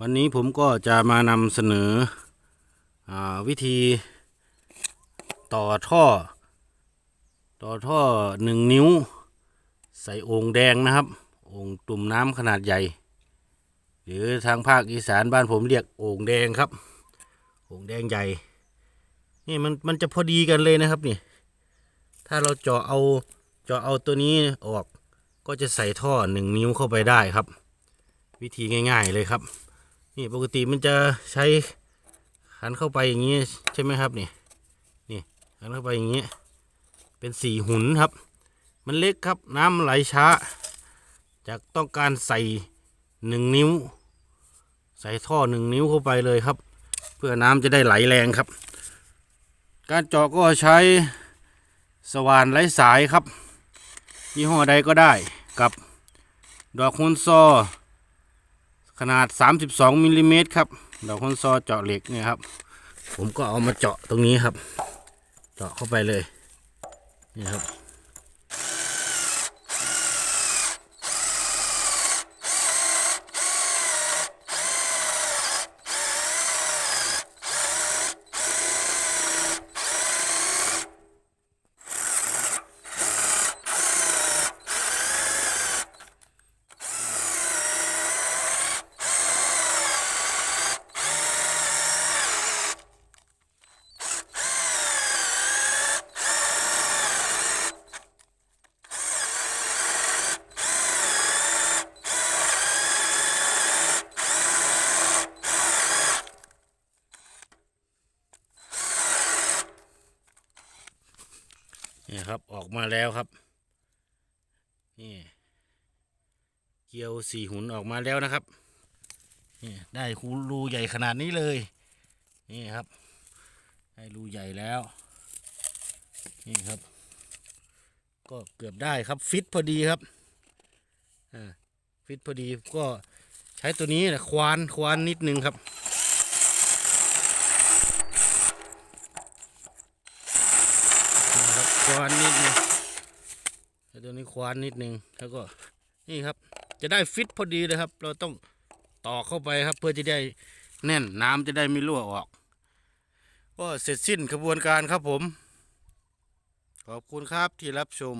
วันนี้ผมก็จะมานำเสนออวิธีต่อท่อ ต่อท่อหนึ่งนิ้ว ใส่โอ่งแดงนะครับโอ่งตุ่มน้ำขนาดใหญ่ หรือทางภาคอีสานบ้านผมเรียกโอ่งแดงครับโอ่งแดงใหญ่นี่มันมันจะพอดีกันเลยนะครับนี่ถ้าเราเจาะเอาเจาะเอาตัวนี้ออกก็จะใส่ท่อหนึ่งนิ้วเข้าไปได้ครับ วิธีง่าย ๆเลยครับ นี่ปกติมันจะใช้หันเข้าไปอย่างนี้ใช่ไหมครับนี่นี่หันเข้าไปอย่างนี้ เป็นสี่หุนครับ มันเล็กครับน้ำไหลช้า จากต้องการใส่หนึ่งนิ้ว ใส่ท่อหนึ่งนิ้วเข้าไปเลยครับ เพื่อน้ำจะได้ไหลแรงครับ การเจาะก็ใช้สว่านไร้สายครับยี่ห้อใดก็ได้กับดอกฮุนซอ ขนาด 32มิลลิเมตรครับดอกคอนซอเจาะเหล็กเนี่ยครับ ผมก็เอามาเจาะตรงนี้ครับ เจาะเข้าไปเลยนี่ครับ นี่ครับออกมาแล้วครับ นี่ เกียวสี่หุนออกมาแล้วนะครับ นี่ได้คูรูใหญ่ขนาดนี้เลย นี่ครับ ได้รูใหญ่แล้ว นี่ครับ ก็เกือบได้ครับฟิตพอดีครับ อ่าฟิตพอดีก็ใช้ตัวนี้แหละควานควานนิดนึงครับ นี่ ควานนิดนึงไอ้ตัวนี้ควานนิดนึงแล้วก็นี่ครับ จะได้ฟิตพอดีเลยครับ เราต้องต่อเข้าไปครับเพื่อจะได้แน่นน้ำจะได้ไม่รั่วออก ก็เสร็จสิ้นกระบวนการครับผม ขอบคุณครับที่รับชม